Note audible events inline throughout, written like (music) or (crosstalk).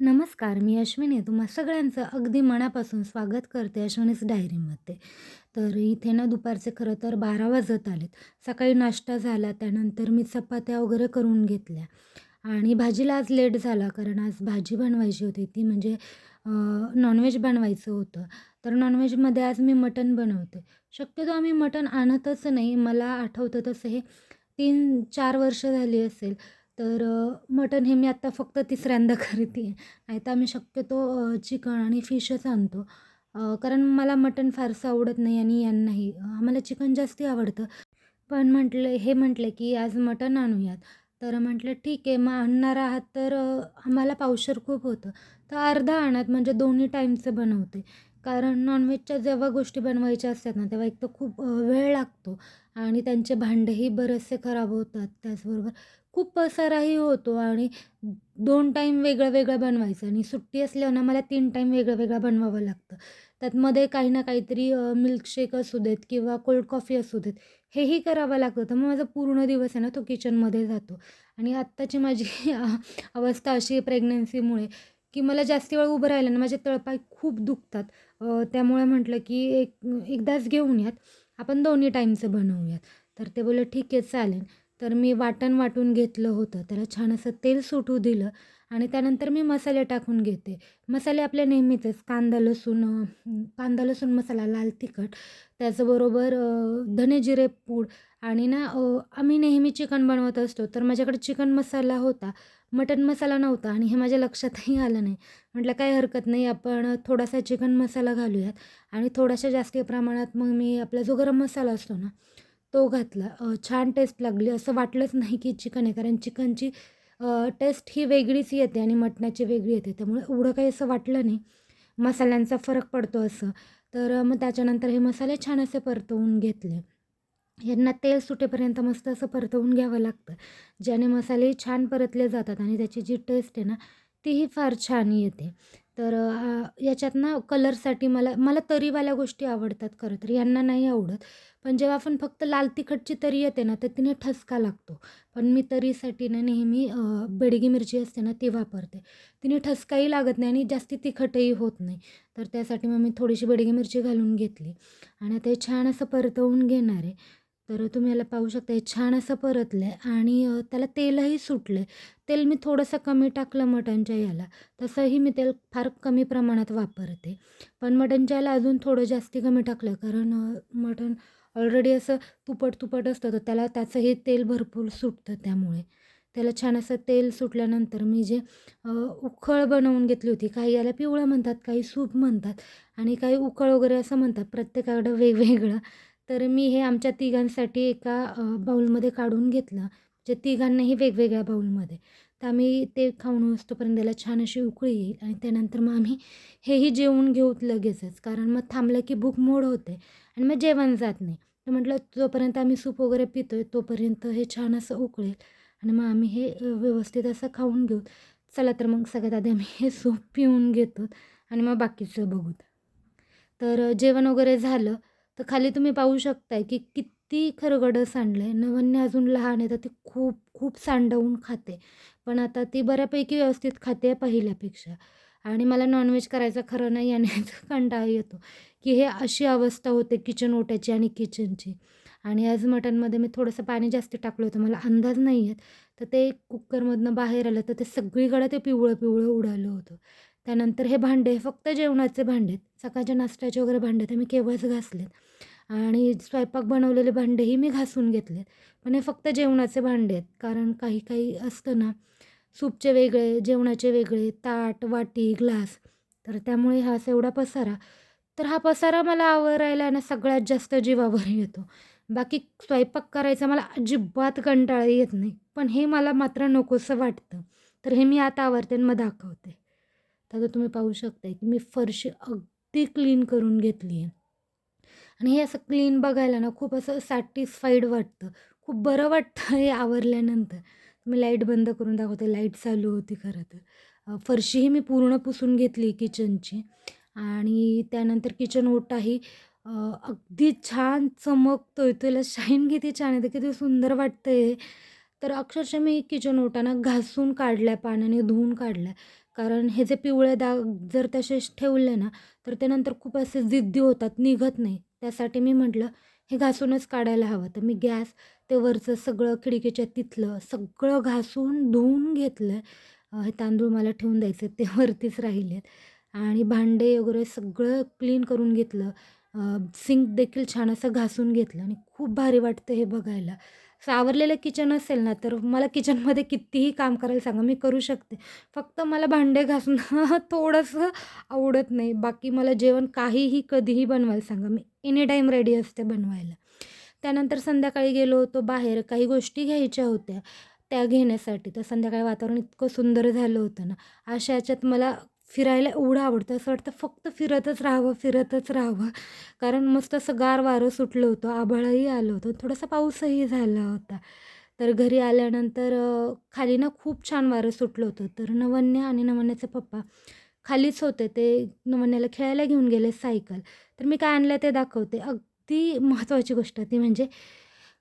नमस्कार, मी अश्विनी. तुम्हा सगळ्यांचं अगदी मनापासून स्वागत करते अश्विनीच डायरीमध्ये. तर इथे ना दुपारचे खरं तर 12 वाजत आलेत. सकाळी नाश्ता झाला, त्यानंतर मी चपात्या वगैरे करून घेतल्या आणि भाजीला आज लेट झाला कारण आज भाजी बनवायची होती ती म्हणजे नॉनव्हेज बनवायचं होतं. तर नॉनव्हेजमध्ये आज मी मटण बनवते. शक्यतो आम्ही मटण आणतच नाही. मला आठवतं तसं हे 3-4 वर्ष झाली असेल. तर मटण हे मी आत्ता फक्त तिसऱ्यांदा (laughs) करते आहे. नाहीतर आम्ही शक्यतो चिकन आणि फिशच आणतो. कारण मला मटण फारसं आवडत नाही आणि यांनाही. आम्हाला चिकन जास्ती आवडतं. पण म्हटलं हे म्हटले, की आज मटण आणूयात. तर म्हटलं ठीक आहे, मग आणणार आहात तर आम्हाला पावशर खूप होतं. तर अर्धा आणत म्हणजे दोन्ही टाईमचं बनवते. कारण नॉनव्हेजच्या जेव्हा गोष्टी बनवायच्या असतात ना, तेव्हा एक तर खूप वेळ लागतो आणि त्यांचे भांडेही बरेचसे खराब होतात. त्याचबरोबर खूप पसाराही होतो आणि दोन टाईम वेगळं-वेगळं बनवायचं आणि सुट्टी असल्यावर ना मला तीन टाईम वेगळं-वेगळं बनवावं लागतं. त्यात मध्ये काही ना काहीतरी मिल्कशेक असू देत किंवा कोल्ड कॉफी असू देत, हेही करावं लागतं. तर मग माझा पूर्ण दिवस आहे ना तो किचनमध्ये जातो आणि आत्ताची माझी (laughs) अवस्था अशी आहे प्रेग्नन्सीमुळे, की मला जास्त वेळ उभं राहिलं ना माझे तळपाय खूप दुखतात. त्यामुळे म्हटलं, की एक एकदाच घेऊन यात, आपण दोन्ही टाईमचं बनवूयात. तर ते बोललं "ठीक आहे, चालेल." तर मी वाटण वाटून घेतलं होतं. त्याला छान असं तेल सुटू दिलं आणि त्यानंतर मी मसाले टाकून घेते. मसाले आपले नेहमीचेच कांदा, लसूण कांदा, लसूण मसाला, लाल तिखट, त्याचबरोबर धने जिरे पूड आणि ना आम्ही नेहमी चिकन बनवत असतो, तर माझ्याकडे चिकन मसाला होता, मटन मसाला नव्हता आणि हे माझ्या लक्षातही आलं नाही. म्हटलं काही हरकत नाही, आपण थोडासा चिकन मसाला घालूयात आणि थोडाशा जास्ती प्रमाणात मग मी आपला जो गरम मसाला असतो ना, तो घातला. छान टेस्ट लागली. असं वाटलंच नाही की चिकन आहे. कारण चिकनची टेस्ट ही वेगळीच येते आणि मटणाची वेगळी येते. त्यामुळे एवढं काही असं वाटलं नाही. मसाल्यांचा फरक पडतो असं. तर मग त्याच्यानंतर हे मसाले छान असे परतवून घेतले. यांना तेल सुटेपर्यंत मस्त असं परतवून घ्यावं लागतं. ज्याने मसालेही छान परतले जातात आणि त्याची जी टेस्ट आहे ना, तीही फार छान येते. तर याच्यात ना कलरसाठी मला मला तरीवाल्या गोष्टी आवडतात खरं तर. यांना नाही आवडत. पण जेव्हा आपण फक्त लाल तिखटची तरी येते ना, तर तिने ठसका लागतो. पण मी तरीसाठी ना नेहमी बेडगी मिरची असते ना, ती वापरते. तिने ठसकाही लागत नाही आणि जास्ती तिखटही होत नाही. तर त्यासाठी मग मी थोडीशी बेडगी मिरची घालून घेतली आणि ते छान असं परतवून घेणार आहे. तर तुम्ही याला पाहू शकता हे छान असं परतलं आहे आणि त्याला तेलही सुटलं आहे. तेल मी थोडंसं कमी टाकलं मटणच्या याला. तसंही मी तेल फार कमी प्रमाणात वापरते. पण मटणच्या याला अजून थोडं जास्ती कमी टाकलं कारण मटन मटण ऑलरेडी असं तुपट-तुपट असतं, तर त्याला त्याचंही तेल भरपूर सुटतं त्यामुळे. त्याला छान असं तेल सुटल्यानंतर मी जे उखळ बनवून घेतली होती, काही याला पिवळं म्हणतात, काही सूप म्हणतात आणि काही उकळ वगैरे असं म्हणतात. प्रत्येकाकडं वेगवेगळं. तर मी हे आमच्या तिघांसाठी एका बाऊलमध्ये बाउलमध्ये काढून घेतलं. म्हणजे तिघांनाही वेगवेगळ्या बाउलमध्ये. तर आम्ही ते खाऊन होईस्तोपर्यंत त्याला छान अशी उकळी येईल आणि त्यानंतर मग आम्ही हेही जेवून घेऊत लगेचच. कारण मग थांबलं की भूक मोड होते आणि मग जेवण जात नाही. तर म्हटलं जोपर्यंत आम्ही सूप वगैरे पितो आहे तोपर्यंत हे छान असं उकळेल आणि मग आम्ही हे व्यवस्थित असं खाऊन घेऊ. चला तर मग सगळ्यात आधी आम्ही हे सूप पिऊन घेतो आणि मग बाकीचं बघूत. तर जेवण वगैरे झालं, तर खाली तुम्ही पाहू शकताय की किती खरगडं सांडलंय. नवन्य अजून लहान आहे, तर ती खूप खूप सांडवून खाते. पण आता ती बऱ्यापैकी व्यवस्थित खाते पहिल्यापेक्षा. आणि मला नॉनव्हेज करायचा खरं नाही आणि (laughs) याचा कंटाळा येतो, की हे अशी अवस्था होते किचन ओट्याची आणि किचनची. आणि आज मटनमध्ये मी थोडंसं पाणी जास्त टाकलं होतं. मला अंदाज नाही आहेत तर ते कुकरमधनं बाहेर आलं, तर ते सगळीकडे ते पिवळं-पिवळं उडालं होतं. त्यानंतर हे भांडे फक्त जेवणाचे भांडे आहेत. सकाळच्या नाश्त्याचे वगैरे भांडे ते मी केव्हाच घासलेत आणि स्वयंपाक बनवलेले भांडेही मी घासून घेतलेत. पण हे फक्त जेवणाचे भांडे आहेत. कारण काही-काही असतं ना, सूपचे वेगळे, जेवणाचे वेगळे, ताट, वाटी, ग्लास. तर त्यामुळे हा असा एवढा पसारा. तर हा पसारा मला आवरायला ना सगळ्यात जास्त जीवावर येतो. बाकी स्वयंपाक करायचा मला अजिबात कंटाळा येत नाही. पण हे मला मात्र नकोसं वाटतं. तर हे मी आता आवरते मग दाखवते. तर आता तुम्ही पाहू शकताय की मी फरशी अगदी क्लीन करून घेतली आहे. आणि हे असं क्लीन बघायला ना खूप असं सॅटिस्फाईड वाटतं. खूप बरं वाटतं हे आवरल्यानंतर. मी लाइट बंद करून दाखवते. लाइट चालू होती खरं तर. फरशीही मी पूर्ण पुसून घेतली किचनची आणि त्यानंतर किचन ओटाही अगदी छान चमकतोय. त्याला शाईन किती छान येते, किती सुंदर वाटतं हे. तर अक्षरशः मी किचन ओटाना घासून घासून आहे पाण्याने धुवून काढलाय. कारण हे जे पिवळे डाग जर तसेच ठेवले ना तर ते नंतर खूप असे जिद्दी होतात निघत नाही. त्यासाठी मी म्हटलं हे घासूनच काढायला हवं. तर मी गॅस ते वरचं सगळं खिडकीच्या तिथलं सगळं घासून धुवून घेतलं. आहे हे तांदूळ मला ठेवून द्यायचे ते वरतीच राहिलेत. आणि भांडे वगैरे सगळं क्लीन करून घेतलं. सिंक देखील छान असं घासून घेतलं आणि खूप भारी वाटतं हे बघायला. सावरलेलं किचन असेल ना तर मला किचनमध्ये कितीही काम करायला सांगा मी करू शकते. फक्त मला भांडे घासणं (laughs) थोडंसं आवडत नाही. बाकी मला जेवण काहीही कधीही बनवायला सांगा. मी एनी टाईम रेडी असते बनवायला. त्यानंतर संध्याकाळी गेलो होतो बाहेर. काही गोष्टी घ्यायच्या होत्या त्या घेण्यासाठी. तर संध्याकाळी वातावरण इतकं सुंदर झालं होतं ना. अशा याच्यात मला फिरायला एवढं आवडतं. असं वाटतं फक्त फिरतच राहावं फिरतच राहावं. कारण मस्त असं गार वारं सुटलं होतं आभाळही आलं होतं. थोडासा पाऊसही झाला होता. तर घरी आल्यानंतर खाली ना खूप छान वारं सुटलं होतं. तर नवन्या आणि नवन्याचे पप्पा खालीच होते. ते नवन्याला खेळायला घेऊन गेले सायकल. तर मी काय आणलं ते दाखवते. अगदी महत्त्वाची गोष्ट ती म्हणजे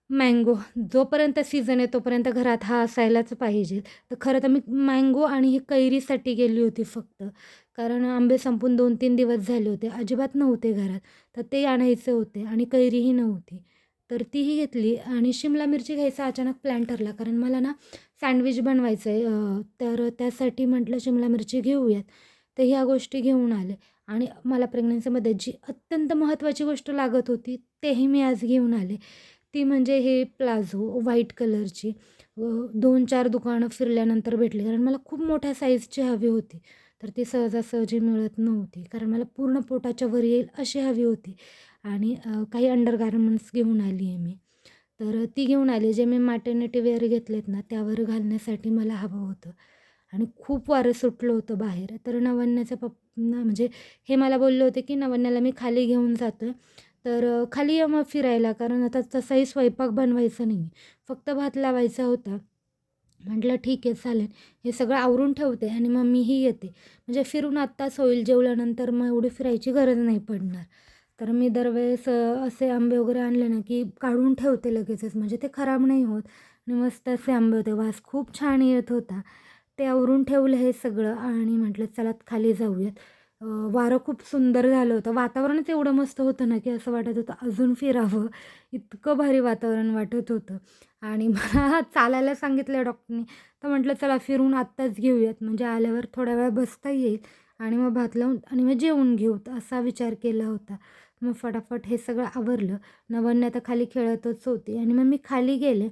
मँगो जोपर्यंत सीझन आहे तोपर्यंत घरात हा असायलाच पाहिजे. तर खरं तर मी मँगो आणि ही कैरीसाठी गेली होती फक्त. कारण आंबे संपून दोन तीन दिवस झाले होते. अजिबात नव्हते घरात. तर ते आणायचे होते आणि कैरीही नव्हती. तर तीही घेतली आणि शिमला मिरची घ्यायचा अचानक प्लॅन ठरला. कारण मला ना सँडविच बनवायचं आहे तर त्यासाठी म्हटलं शिमला मिरची घेऊयात. तर ह्या गोष्टी घेऊन आले. आणि मला प्रेग्नन्सीमध्ये जी अत्यंत महत्त्वाची गोष्ट लागत होती तेही मी आज घेऊन आले. ती म्हणजे हे प्लाझो व्हाईट कलरची. दोन चार दुकानं फिरल्यानंतर भेटली. कारण मला खूप मोठ्या साईजची हवी होती. तर ती सहजासहजी मिळत नव्हती. कारण मला पूर्ण पोटाच्या वर येईल अशी हवी होती. आणि काही अंडरगार्मेंट्स घेऊन आली आहे मी. तर ती घेऊन आली. जे मी मॅटर्निटी वेअर घेतलेत ना त्यावर घालण्यासाठी मला हवं होतं. आणि खूप वारं सुटलं होतं बाहेर. तर नवन्याच्या पप्पा ना म्हणजे हे मला बोलले होते की नवन्याला मी खाली घेऊन जातो आहे तर खाली या मग फिरायला कारण आता तसाही स्वयंपाक बनवायचा नाही फक्त भात लावायचा होता. म्हटलं ठीक आहे चालेल. हे सगळं आवरून ठेवते आणि मग मीही येते. म्हणजे फिरून आत्ताच होईल जेवल्यानंतर मग एवढी फिरायची गरज नाही पडणार. तर मी दरवेळेस असे आंबे वगैरे आणले ना की काढून ठेवते लगेचच. म्हणजे ते खराब नाही होत. आणि मस्त असे आंबे होते. वास खूप छान येत होता. ते आवरून ठेवलं हे सगळं आणि म्हटलं चला खाली जाऊयात. वारं खूप सुंदर झालं होतं. वातावरणच एवढं मस्त होतं ना की असं वाटत होतं अजून फिरावं. इतकं भारी वातावरण वाटत होतं. आणि मला (laughs) चालायला सांगितलं डॉक्टरनी. तर म्हटलं चला फिरून आत्ताच घेऊयात. म्हणजे आल्यावर थोड्या वेळ बसता येईल. आणि मग भात लावून आणि मग जेवून घेऊ असा विचार केला होता. मग फटाफट हे सगळं आवरलं. नवन्या तर खाली खेळतच होती. आणि मग मी खाली गेले.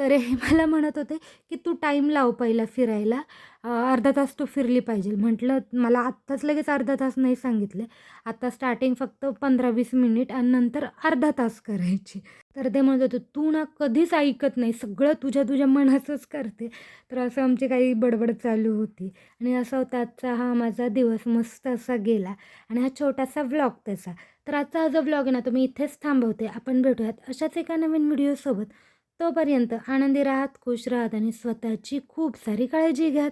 तर हे मला म्हणत होते की तू टाईम लाव पहिला फिरायला. अर्धा तास तू फिरली पाहिजे. म्हटलं मला आत्ताच लगेच अर्धा तास नाही सांगितले. आता स्टार्टिंग फक्त पंधरा वीस मिनिट आणि नंतर अर्धा तास करायची. तर ते म्हणत होते तू ना कधीच ऐकत नाही. सगळं तुझ्या तुझ्या मनाचंच करते. तर असं आमची काही बडबड चालू होती. आणि असं आजचा हा माझा दिवस मस्त असा गेला. आणि हा छोटासा व्लॉग त्याचा. तर आजचा हा जो व्लॉग आहे ना तो मी इथेच थांबवते. आपण भेटूयात अशाच एका नवीन व्हिडिओसोबत तोपर्यंत आनंदी राहत खुश राहत आणि स्वतःची खूप सारी काळजी घ्यात